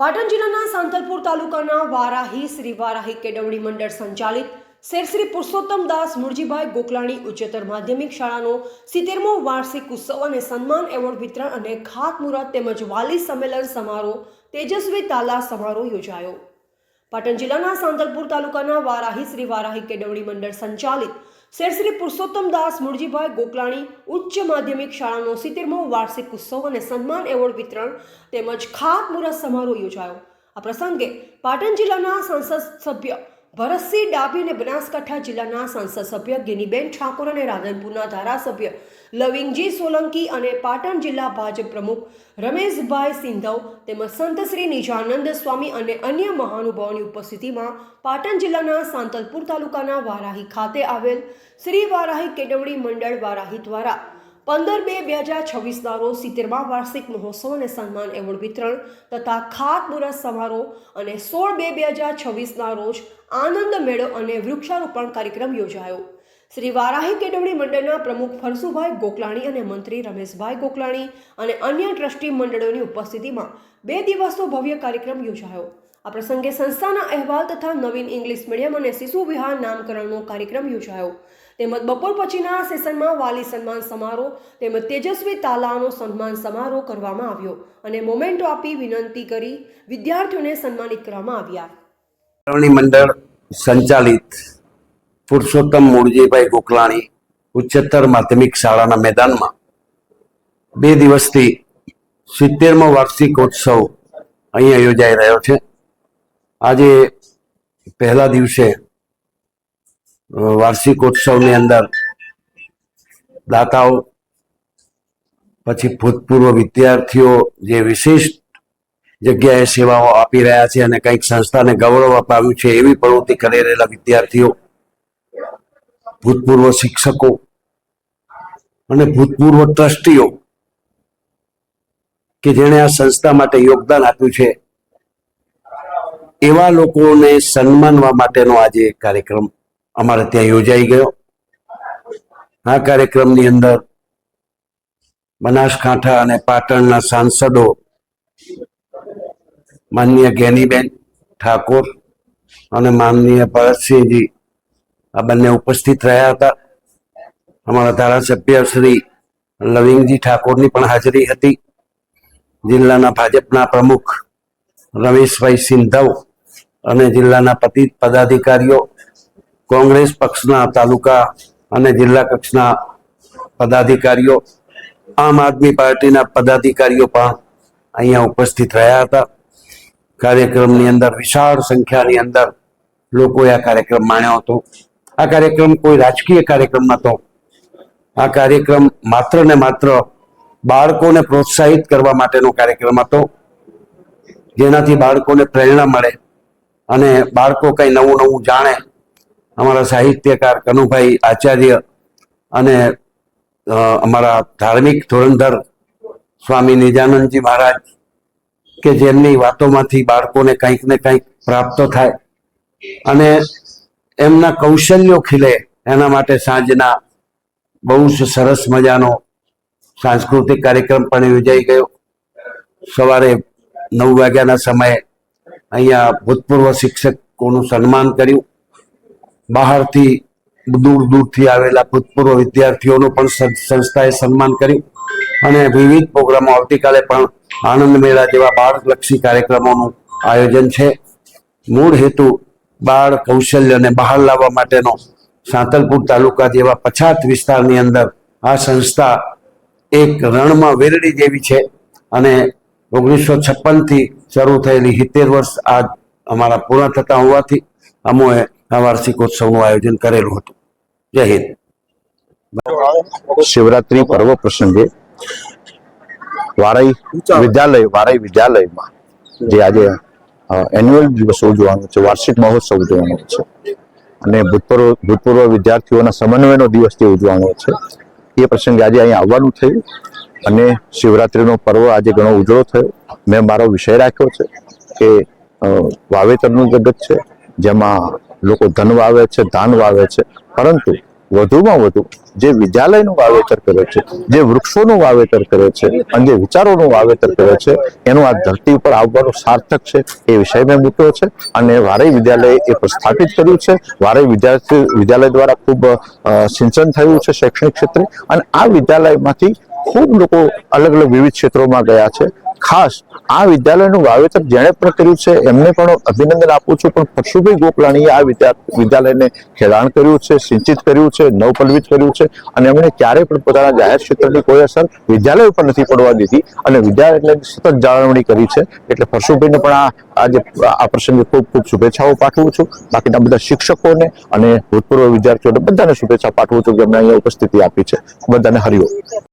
પાટણ જિલ્લાના સાંતલપુર તાલુકાના વારાહી શ્રી વારાહી કેળવણી મંડળ સંચાલિત શેર શ્રી પુરુષોત્તમ દાસ મુરજીભાઈ ગોકલાણી ઉચ્ચતર માધ્યમિક શાળાનો સિત્તેરમો વાર્ષિક ઉત્સવ અને સન્માન એવોર્ડ વિતરણ અને ખાતમુહૂર્ત તેમજ વાલી સંમેલન સમારોહ તેજસ્વી તાલા સમારોહ યોજાયો. પાટણ જિલ્લાના સાંતલપુર તાલુકાના વારાહી શ્રી વારાહી કેળવણી મંડળ સંચાલિત શેર શ્રી પુરુષોત્તમ દાસ મુરજીભાઈ ગોકલાણી ઉચ્ચ માધ્યમિક શાળાનો સિત્તેરમો વાર્ષિક ઉત્સવ અને સન્માન એવોર્ડ વિતરણ તેમજ ખાતમુહૂર્ત સમારોહ યોજાયો. આ પ્રસંગે પાટણ જિલ્લાના સંસદ સભ્ય ભરતસિંહ ડાભી અને બનાસકાંઠા જિલ્લાના સંસદ સભ્ય ગિનીબેન ઠાકોર અને રાધનપુરના ધારાસભ્ય લવિંગજી સોલંકી અને પાટણ જિલ્લા ભાજપ પ્રમુખ રમેશભાઈ સિંધવ તેમજ સંત શ્રી નિજાનંદ સ્વામી અને અન્ય મહાનુભાવોની ઉપસ્થિતિમાં પાટણ જિલ્લાના સાંતલપુર તાલુકાના વારાહી ખાતે આવેલ શ્રી વારાહી કેળવણી મંડળ વારાહી દ્વારા પંદર બે બે હજાર છવ્વીસના રોજ સિત્તેરમા વાર્ષિક મહોત્સવ અને સન્માન એવોર્ડ વિતરણ તથા ખાતમુહૂર્ત સમારોહ અને સોળ બે બે હજાર છવ્વીસના રોજ આનંદ મેળો અને વૃક્ષારોપણ કાર્યક્રમ યોજાયો. શ્રી વારાહી કેળવણી મંડળના પ્રમુખ ફરસુભાઈ ગોકલાણી અને મંત્રી રમેશભાઈ ગોકલાણી અને અન્ય ટ્રસ્ટી મંડળોની ઉપસ્થિતિમાં બે દિવસનો ભવ્ય કાર્યક્રમ યોજાયો. આ પ્રસંગે સંસ્થાના અહેવાલ તથા નવીન ઇંગ્લિશ મીડિયમ અને શિશુ વિહાર નામકરણનો કાર્યક્રમ યોજાયો. તેમજ બપોર પછીના સેશનમાં વાલી સન્માન સમારોહ તેમજ તેજસ્વી તાલાનો સન્માન સમારોહ કરવામાં આવ્યો અને મોમેન્ટો આપી વિનંતી કરી વિદ્યાર્થીઓને સન્માનિત કરવામાં આવ્યા. મંડળ સંચાલિત પુરુષોત્તમ મૂળજીભાઈ ગોકલાણી ઉચ્ચતર માધ્યમિક શાળાના મેદાનમાં બે દિવસથી સિત્તેરમો વાર્ષિકોત્સવ અહીંયા યોજાઈ રહ્યો છે. આજે પહેલા દિવસે વાર્ષિકોત્સવની અંદર દાતાઓ, પછી ભૂતપૂર્વ વિદ્યાર્થીઓ જે વિશિષ્ટ જગ્યાએ સેવાઓ આપી રહ્યા છે અને કંઈક સંસ્થાને ગૌરવ અપાવ્યું છે એવી પ્રવૃત્તિ કરી રહેલા વિદ્યાર્થીઓ, ભૂતપૂર્વ શિક્ષકો અને ભૂતપૂર્વ ટ્રસ્ટીઓ કે જેણે આ સંસ્થા માટે યોગદાન આપ્યું છે, એવા લોકોને સન્માનવા માટેનો આજે કાર્યક્રમ અમારે ત્યાં યોજાઈ ગયો. આ કાર્યક્રમની અંદર બનાસકાંઠા અને પાટણના સાંસદો માનનીય જ્ઞાનીબેન ઠાકોર અને માનનીય ભરતસિંહજી આ બંને ઉપસ્થિત રહ્યા હતા. અમારા ધારાસભ્ય શ્રી લવિંગજી ઠાકોરની પણ હાજરી હતી. જિલ્લાના ભાજપના પ્રમુખ રમેશભાઈ સિંધવ અને જિલ્લાના પતિ પદાધિકારીઓ કોંગ્રેસ પક્ષના તાલુકા અને જિલ્લા કક્ષના પદાધિકારીઓ, આમ આદમી પાર્ટીના પદાધિકારીઓ પણ અહીંયા ઉપસ્થિત રહ્યા હતા. કાર્યક્રમની અંદર વિશાળ સંખ્યાની અંદર લોકોએ આ કાર્યક્રમ માણ્યો હતો. આ કાર્યક્રમ કોઈ રાજકીય કાર્યક્રમ નહોતો. આ કાર્યક્રમ માત્ર ને માત્ર બાળકોને પ્રોત્સાહિત કરવા માટેનો કાર્યક્રમ હતો. જેનાથી બાળકોને પ્રેરણા મળે અને બાળકો કંઈ નવું નવું જાણે અમારા સાહિત્યકાર કનુભાઈ આચાર્ય અને અમારા ધાર્મિક ધોરણધર સ્વામી નિજાનંદજી મહારાજ કે જેમની વાતોમાંથી બાળકોને કંઈક ને કંઈક પ્રાપ્ત થાય અને એમના કૌશલ્યો ખીલે એના માટે સાંજના બહુ જ સરસ મજાનો સાંસ્કૃતિક કાર્યક્રમ પણ યોજાઈ ગયો. સવારે નવ વાગ્યાના સમયે અહીંયા ભૂતપૂર્વ શિક્ષકોનું સન્માન કર્યું. બહારથી દૂર દૂરથી આવેલા ભૂતપૂર્વ વિદ્યાર્થીઓનું પણ સંસ્થાએ સન્માન કર્યું. અને વિવિધ પ્રોગ્રામો આવતીકાલે પણ આનંદ મેળા જેવા બાળલક્ષી કાર્યક્રમોનું આયોજન છે. મૂળ હેતુ બાળ કૌશલ્યને બહાર લાવવા માટેનો સાંતલપુર તાલુકા જેવા પછાત વિસ્તારની અંદર આ સંસ્થા એક રણમાં વેરડી જેવી છે અને ઓગણીસો છપ્પનથી શરૂ થયેલી સિત્તેર વર્ષ આજ અમારા પૂર્ણ થતા હોવાથી અમોએ આ વાર્ષિકોત્સવનું આયોજન કરેલું હતું. જય હિન્દ. શિવરાત્રી પર્વ પ્રસંગે વારાઈ વિદ્યાલય વારાઈ વિદ્યાલયમાં જે આજે એન્યુઅલ દિવસ ઉજવવાનો છે, વાર્ષિક મહોત્સવ ઉજવવાનો છે. અને ભૂતપૂર્વ ભૂતપૂર્વ વિદ્યાર્થીઓના સમન્વયનો દિવસ જે ઉજવવાનો છે, એ પ્રસંગે આજે અહીંયા આવવાનું થયું. અને શિવરાત્રીનો પર્વ આજે ઘણો ઉજળો થયો. મેં મારો વિષય રાખ્યો છે કે વાવેતરનું જગત છે, જેમાં લોકો ધન વાવે છે ધાન વાવે છે. પરંતુ વધુમાં વધુ જે વિદ્યાલયનું વાવેતર કરે છે, જે વૃક્ષોનું વાવેતર કરે છે અને જે વિચારોનું વાવેતર કરે છે, એનું આ ધરતી ઉપર આવવાનું સાર્થક છે એ વિષય મેં મૂક્યો છે. અને વારઈ વિદ્યાલય એ પ્રસ્થાપિત કર્યું છે. વારઈ વિદ્યાર્થી વિદ્યાલય દ્વારા ખૂબ સિંચન થયું છે શૈક્ષણિક ક્ષેત્રે. અને આ વિદ્યાલયમાંથી ખૂબ લોકો અલગ અલગ વિવિધ ક્ષેત્રોમાં ગયા છે. ખાસ આ વિદ્યાલયનું વાવેતર જેણે પણ કર્યું છે, એમને પણ અભિનંદન આપું છું. પણ પશુભાઈ ગોકલાણીએ આ વિદ્યાલયને ખેડાણ કર્યું છે, સિંચિત કર્યું છે, નવપલ્વિત કર્યું છે અને એમણે ક્યારેય પણ પોતાના જાહેર ક્ષેત્રની કોઈ અસર વિદ્યાલય ઉપર નથી પડવા દીધી. અને વિદ્યાલયને સતત જાળવણી કરી છે. એટલે પરશુભાઈને પણ આજે આ પ્રસંગે ખૂબ ખૂબ શુભેચ્છાઓ પાઠવું છું. બાકીના બધા શિક્ષકોને અને ભૂતપૂર્વ વિદ્યાર્થીઓને બધાને શુભેચ્છા પાઠવું છું કે એમણે અહીંયા ઉપસ્થિતિ આપી છે. બધાને હરિઓમ.